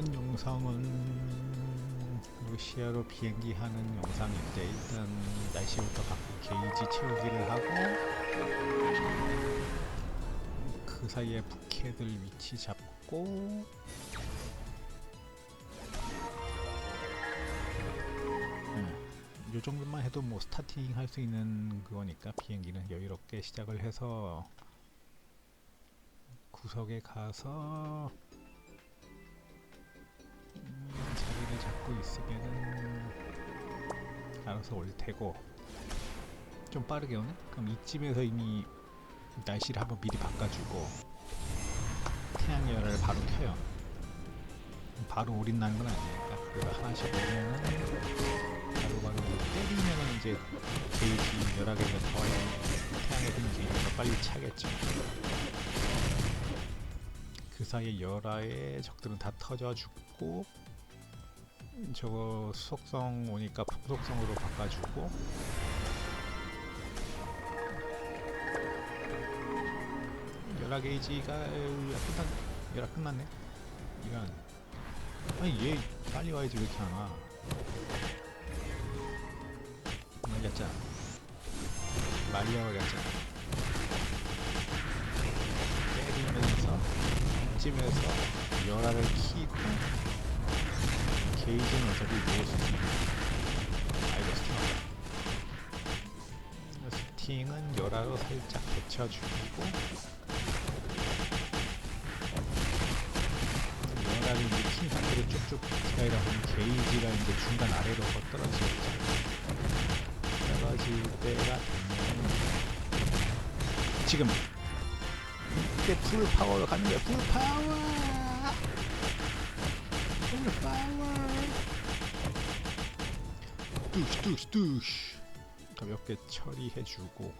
이번 영상은 러시아로 비행기 하는 영상인데 일단 날씨부터 바꾸 게이지 채우기를 하고 그 사이에 부캐들 위치 잡고 음, 요 정도만 해도 뭐 스타팅 할 수 있는 그거니까 비행기는 여유롭게 시작을 해서 구석에 가서 알아서 올 테고. 좀 빠르게 오네? 그럼 이쯤에서 이미 날씨를 한번 미리 바꿔주고 태양열을 바로 켜요. 바로 올인 나는 건 아니니까 그거 하나씩 오면은 바로바로 때리면은 이제 게이지 열하게가 더 태양의 힘 게이지가 빨리 차겠죠. 그 사이에 열화의 적들은 다 터져 죽고 저거 수속성 오니까 풍속성으로 바꿔주고. 열화 게이지가 끝났 열화 끝났네. 이런 아니 얘 빨리 와야지 왜 이렇게 안 와? 말리아 걸렸잖아 때리면서 이쯤에서 열화를 키고 수 있습니다 아이고 스팅하다. 스팅은 열화로 살짝 데쳐주고 열화를 이제 킨 상태로 쭉쭉 기다리다 보면 게이지가 이제 중간 아래로 떨어지겠죠. 떨어질 때가 되면 지금 이때 풀 파워로 가는 거야. 풀 파워 풀 파워 뚜시 뚜시 뚜시. 가볍게 처리해주고.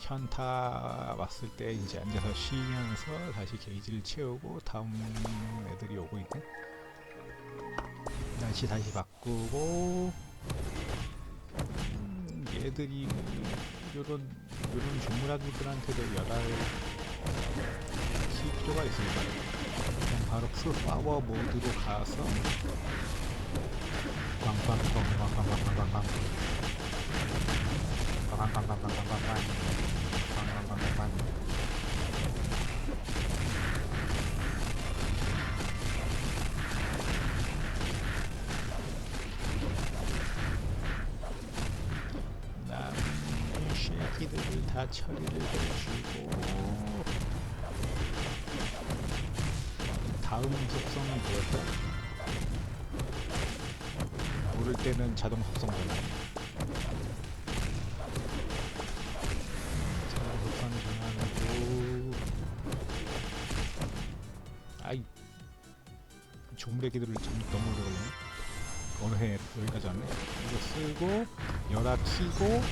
현타 왔을 때 이제 앉아서 쉬면서 다시 게이지를 채우고 다음 애들이 오고 있고. 날씨 다시 바꾸고. 음, 얘들이 요런 요런 열할 킬 필요가 그냥 바로 풀 파워 모드로 가서 빵빵빵빵빵빵빵빵 빵빵빵빵빵빵빵 빵빵빵빵빵 남은 쉐키들을 다 처리를 해주고 다음 속성이 뭐였다? 오를 때는 자동 속성 전환 자동 속성 전환하고. 아이. 조물애기들을 좀 너무 오래 걸리네. 어느 해 여기까지 왔네. 이거 쓰고 열화 키고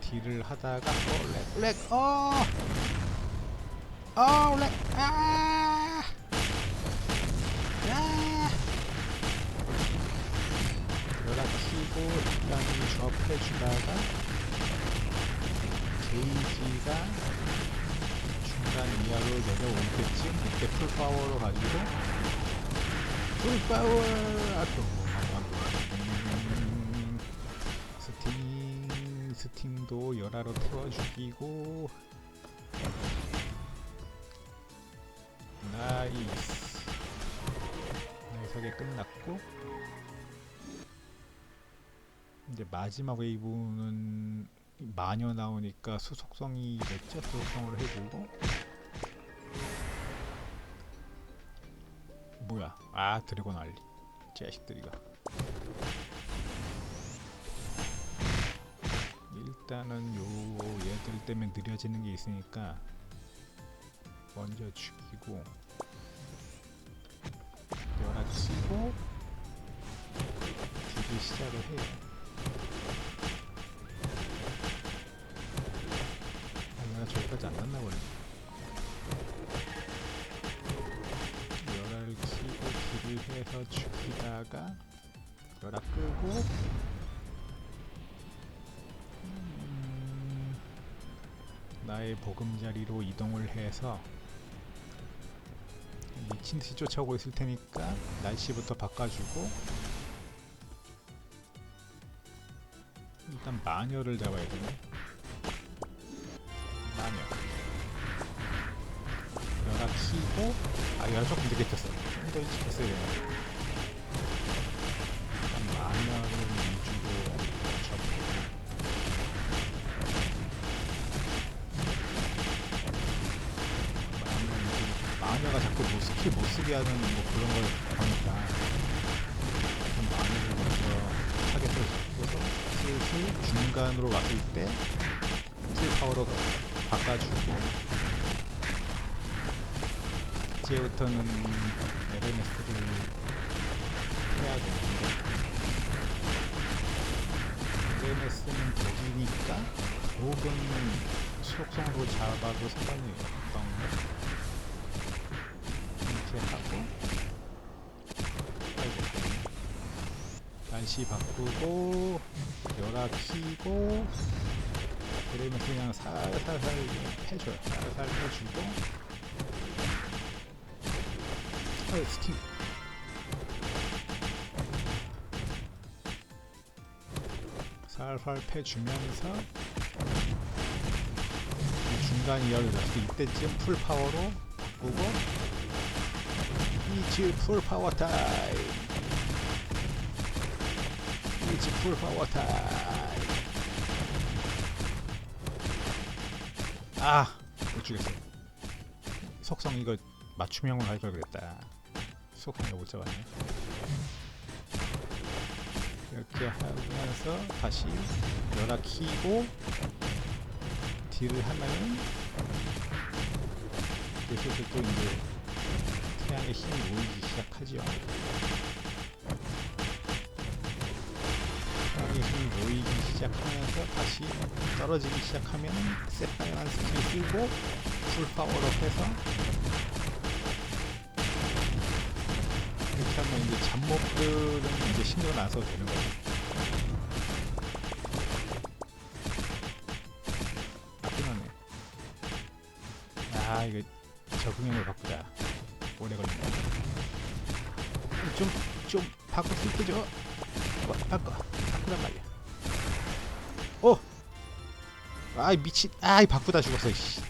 딜을 하다가 어 렉, 렉, 어! 어, 렉, 아! 야! 열화 키고 일단 접해주다가 게이지가 중간 이하로 내려올 때쯤 이때 풀파워로 가지고 풀파워! 아, 또, 음, 스팅, 스팅도 열화로 태워 죽이고 나이스. 나이스하게 끝났고. 이제 마지막 웨이브는 마녀 나오니까 수속성이 됐죠? 수속성으로 해주고. 뭐야? 아 드래곤 알리. 자식들이가. 일단은 요 얘들 때문에 느려지는 게 있으니까 먼저 죽이고 열화 치고 딜을 시작을 해요. 아 얘가 저기까지 안 갔나 보네. 열화를 키고 딜을 해서 죽이다가 열화 끄고 음, 나의 보금자리로 이동을 해서 미친 듯이 쫓아오고 있을 테니까 날씨부터 바꿔주고 일단 마녀를 잡아야 되네. 마녀. 연락 키고 아 연락 조금 늦게 켰어. 좀더 일찍 했어야 되나. 쓰게 하는 뭐 그런 걸 보니까 좀 마녀를 먼저 타겟을 잡고서 슬슬 중간으로 왔을 때 풀파워로 바꿔주고 이제부터는 에르메스를 해야 되는데 에르메스는 독이니까 독은 수록성으로 잡아도 상관이 없던 이렇게 하고 아이고, 날씨 바꾸고 열화 키고 그러면 그냥 살살살 해줘요. 살살 해주고. 어 스팅 살살 패주면서 이 중간 이어를 이때쯤 풀 파워로 바꾸고 이츠 풀 파워 타임 이츠 풀 파워 타임 아못 죽였어. 속성 이거 맞춤형으로 할 걸 그랬다. 속성 이거 못 잡았네. 이렇게 하면서 다시 열화 키고 딜을 하면은 슬슬 또 이제 태양의 힘이 모이기 시작하지요. 힘이 모이기 시작하면서 다시 떨어지기 시작하면은 새빨간 스킬 쓰고 풀파워로 해서 이렇게 하면 이제 잡목들은 이제 신경을 안 써도 되는 거죠. 아 이거 적응형을 바꾸자. 오래 걸린다. 좀, 좀 바꿀 수 있겠죠? 어, 바꿔. 바꾸란 말이야. 오! 아이 미친. 아이 바꾸다 죽었어. 씨.